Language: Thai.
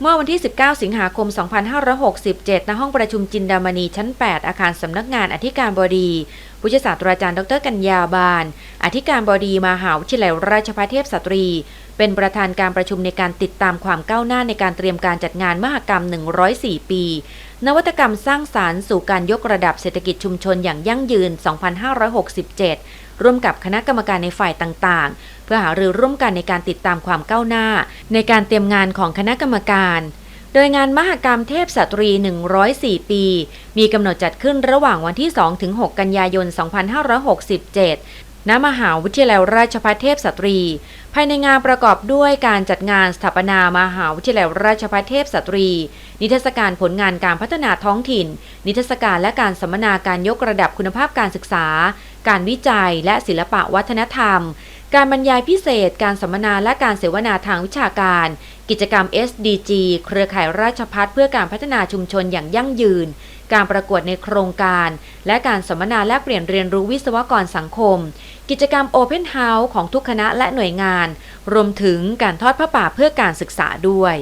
เมื่อวันที่ 19 สิงหาคม 2567 ณ ห้องประชุมจินดามณีชั้น 8 อาคารสำนักงานอธิการบดีผู้ช่วยศาสตราจารย์ดรกัญญาบานอธิการบดีมหาวิทยาลัยราชภัฏเทพสตรี เป็นประธานการประชุมในการติดตามความก้าวหน้าในการเตรียมการจัดงานมหกรรม 104 ปี นวัตกรรมสร้างสารรค์สู่การยกระดับเศรษฐกิจชุมชนอย่างยั่งยืน 2567 ร่วมกับคณะกรรมการในฝ่ายต่างๆ เพื่อหารือร่วมกันในการติดตามความก้าวหน้า ในการเตรียมงานของคณะกรรมการ โดยงานมหกรรมเทพสตรี 104 ปี มีกำหนดจัดขึ้นระหว่างวันที่ 2-6 กันยายน 2567 ณ มหาวิทยาลัยราชภัฏเทพสตรี ภายในงานประกอบด้วยการจัดงานสถาปนามหาวิทยาลัยราชภัฏเทพสตรี นิทรรศการผลงานการพัฒนาท้องถิ่น นิทรรศการและการสัมมนาการยกระดับคุณภาพการศึกษา การวิจัยและศิลปะวัฒนธรรม การบรรยายพิเศษ การสัมมนาและการเสวนาทางวิชาการ กิจกรรม SDG เครือข่ายราชพัฒเพื่อการพัฒนาชุมชนอย่างยั่งยืน การประกวดในโครงการ และการสัมมนาแลกเปลี่ยนเรียนรู้วิศวกรสังคม กิจกรรม Open House ของทุกคณะและหน่วยงาน รวมถึงการทอดผ้าป่าเพื่อการศึกษาด้วย